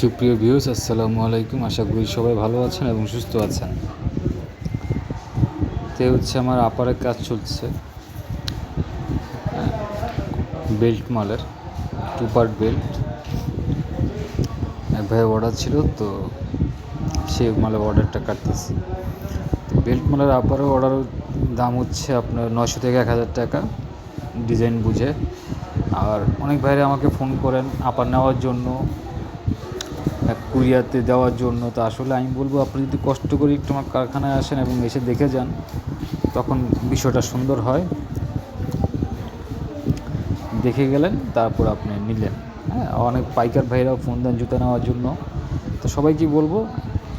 সুপ্রিয় ভিউস আসসালামু আলাইকুম। আশা করি সবাই ভালো আছেন এবং সুস্থ আছেন। তে হচ্ছে আমার আপারের কাজ চলছে। বেল্ট মালের টু পার্ট বেল্ট এক ভাই অর্ডার ছিল, তো সেই মালের অর্ডারটা কাটতেছি। তো বেল্ট মালের আপারের অর্ডার দাম হচ্ছে আপনার নশো থেকে এক হাজার টাকা ডিজাইন বুঝে। আর অনেক ভাইরা আমাকে ফোন করেন আপার নেওয়ার জন্য। কুরিয়াতে দেওয়ার জন্য। তো আসলে আমি বলব, আপনি যদি কষ্ট করে একটু আমার কারখানায় আসেন এবং এসে দেখে যান, তখন বিষয়টা সুন্দর হয়। দেখে গেলেন, তারপর আপনি নিলেন। হ্যাঁ অনেক পাইকার ভাইরাও ফোন দেন জুতা নেওয়ার জন্য। তো সবাইকে বলব,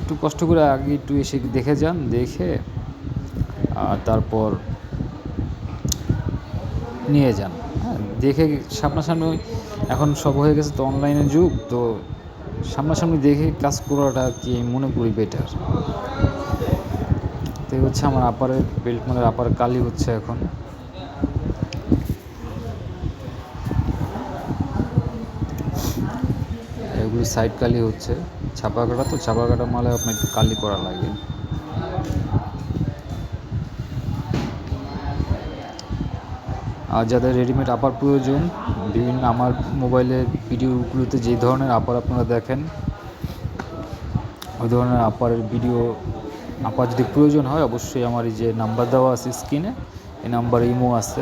একটু কষ্ট করে আগে একটু এসে দেখে যান, দেখে, আর তারপর নিয়ে যান। হ্যাঁ দেখে সামনাসামনি, এখন সব হয়ে গেছে তো অনলাইনের যুগ, তো সামনাসামনি দেখে কাজ করাটা কি মনে করি বেটার তো হচ্ছে আমার আপারের বেল্ট মালের আপার কালি হচ্ছে এখন। এগুলি সাইড কালি হচ্ছে। ছাপা কাটা তো ছাপা কাটা মালে আপনার একটু কালি করা লাগে। আর যাদের রেডিমেড আপার প্রয়োজন, বিভিন্ন আমার মোবাইলের ভিডিওগুলোতে যে ধরনের আপার আপনারা দেখেন, ওই ধরনের আপারের ভিডিও আপার যদি প্রয়োজন হয়, অবশ্যই আমার এই যে নাম্বার দেওয়া আছে স্ক্রিনে এই নাম্বার ইমো আছে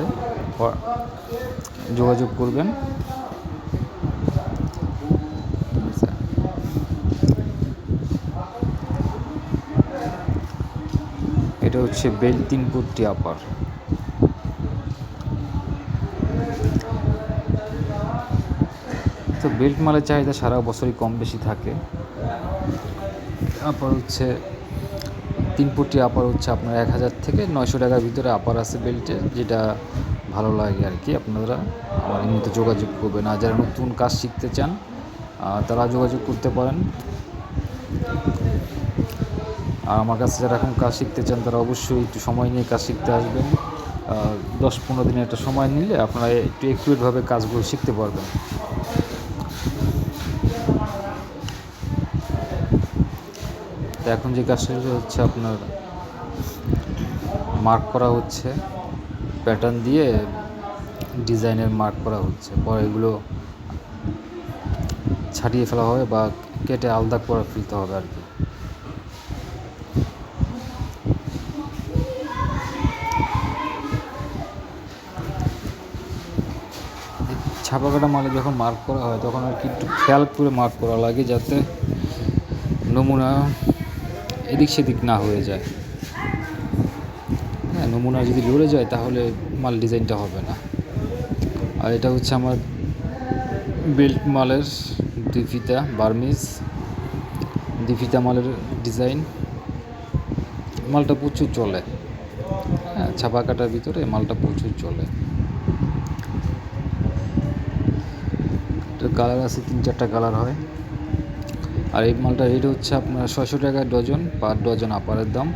যোগাযোগ করবেন। এটা হচ্ছে বেল তিন আপার তো বেল্ট মালের চাহিদা সারা বছরই কম বেশি থাকে। তারপর হচ্ছে তিন ফুটি আপার হচ্ছে আপনার এক হাজার থেকে নয়শো টাকার ভিতরে আপার আছে বেল্টের যেটা ভালো লাগে আর কি আপনারা আমার মধ্যে যোগাযোগ করবেন। আর যারা নতুন কাজ শিখতে চান তারা যোগাযোগ করতে পারেন। আর আমার কাছে যারা এখন কাজ শিখতে চান, তারা অবশ্যই একটু সময় নিয়ে কাজ শিখতে আসবেন। দশ পনেরো দিনের একটা সময় নিলে আপনারা একটু একুরেটভাবে কাজগুলো শিখতে পারবেন। তো এখন যে কাজটা হচ্ছে আপনার মার্ক করা হচ্ছে প্যাটার্ন দিয়ে ডিজাইনের মার্ক করা হচ্ছে। পরে এগুলো ছাড়িয়ে ফেলা হবে বা কেটে আলাদা করে ফেলতে হবে আর কি। ছাপা কাটা মালে যখন মার্ক করা হয়, তখন আর কি একটু খেয়াল করে মার্ক করা লাগে যাতে নমুনা এদিক সেদিক না হয়ে যায়। হ্যাঁ নমুনা যদি লড়ে যায় তাহলে মাল ডিজাইনটা হবে না। আর এটা হচ্ছে আমার বেল্ট মালের দুই ফিতা বার্মিজ দুই ফিতা মালের ডিজাইন। মালটা প্রচুর চলে। হ্যাঁ ছাপা কাটার ভিতরে মালটা প্রচুর চলে। কালার আছে, তিন চারটা কালার হয়। আর এই মালটা রেট হচ্ছে আপনার ছয়শো টাকা ডজন পার ডজন আপারের দাম।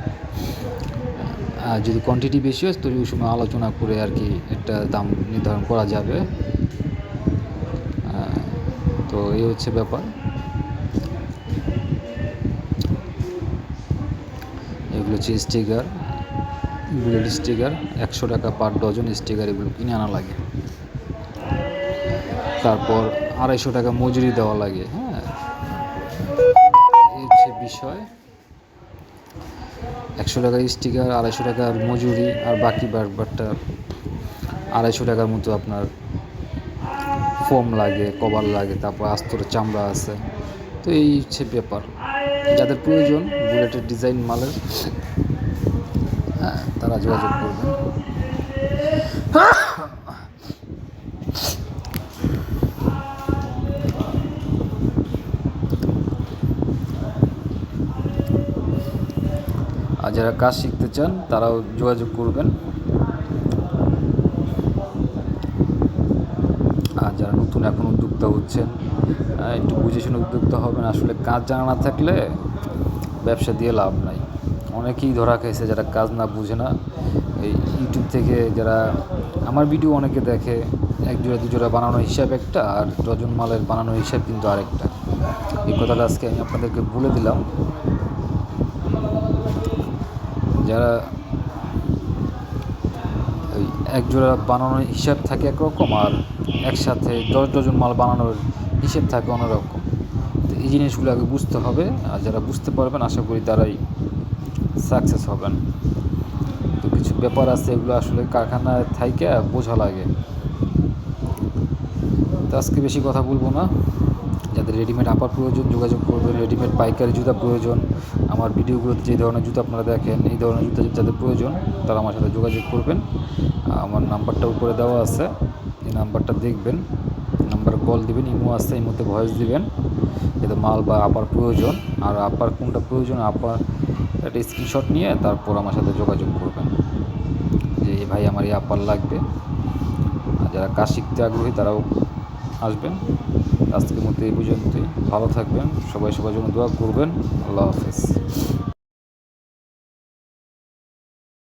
আর যদি কোয়ান্টিটি বেশি হয় তো ওই সময় আলোচনা করে আর কি একটা দাম নির্ধারণ করা যাবে। তো এই হচ্ছে ব্যাপার। এগুলো হচ্ছে স্টিকার বুলেট স্টিকার একশো টাকা পার ডজন স্টিকার এগুলো কিনে আনা লাগে। তারপর আড়াইশো টাকা মজুরি দেওয়া লাগে হ্যাঁ। বিষয়। একশো টাকার স্টিকার আড়াইশো টাকার মজুরি, আর বাকি ব্যাপারটা আড়াইশো টাকার মতো আপনার ফোম লাগে কভার লাগে, তারপর আস্তর চামড়া আছে। তো এই হচ্ছে ব্যাপার। যাদের প্রয়োজন বুলেটের ডিজাইন মালের হ্যাঁ তারা যোগাযোগ করবেন। আর যারা কাজ শিখতে চান, তারাও যোগাযোগ করবেন। আর যারা নতুন এখন উদ্যোক্তা হচ্ছেন একটু বুঝে শুনে উদ্যোক্তা হবেন। আসলে কাজ জানা না থাকলে ব্যবসা দিয়ে লাভ নাই। অনেকেই ধরা খেয়েছে যারা কাজ না বুঝে না। এই ইউটিউব থেকে যারা আমার ভিডিও অনেকে দেখে, এক জোড়া দু জোড়া বানানোর হিসাব একটা আর ডজন মালের বানানোর হিসাব কিন্তু আরেকটা। এই কথাটা আজকে আমি আপনাদেরকে বলে দিলাম। যারা ওই এক জোড়া বানানোর হিসাব থাকে একরকম আর একসাথে দশ ডজন মাল বানানোর হিসেব থাকে অন্যরকম। তো এই জিনিসগুলো আগে বুঝতে হবে আর যারা বুঝতে পারবেন, আশা করি তারাই সাকসেস হবেন। তো কিছু ব্যাপার আছে এগুলো আসলে কারখানায় থাইকে বোঝা লাগে। তো আজকে বেশি কথা বলব না। যাদের রেডিমেড আপার প্রয়োজন, যোগাযোগ করবেন, রেডিমেড পাইকারি জুতা প্রয়োজন, আমার ভিডিওগুলোতে যে ধরনের জুতা আপনারা দেখেন, এই ধরনের জুতা যাদের প্রয়োজন, তারা আমার সাথে যোগাযোগ করবেন। আমার নাম্বারটা উপরে দেওয়া আছে, এই নাম্বারটা দেখবেন, নাম্বার কল দিবেন, ইমো আসছে এই মধ্যে ভয়েস দিবেন এতে মাল বা আপার প্রয়োজন, আর আপার কোনটা প্রয়োজন, আপার একটা স্ক্রিনশট নিয়ে তারপর আমার সাথে যোগাযোগ করবেন। যে ভাই, আমার এই আপার লাগবে। আর যারা কাজ শিখতে আগ্রহী, তারাও আসবেন। আজকের মধ্যে এই পর্যন্তই। ভালো থাকবেন সবাই সবার জন্য দোয়া করবেন। আল্লাহ হাফেজ।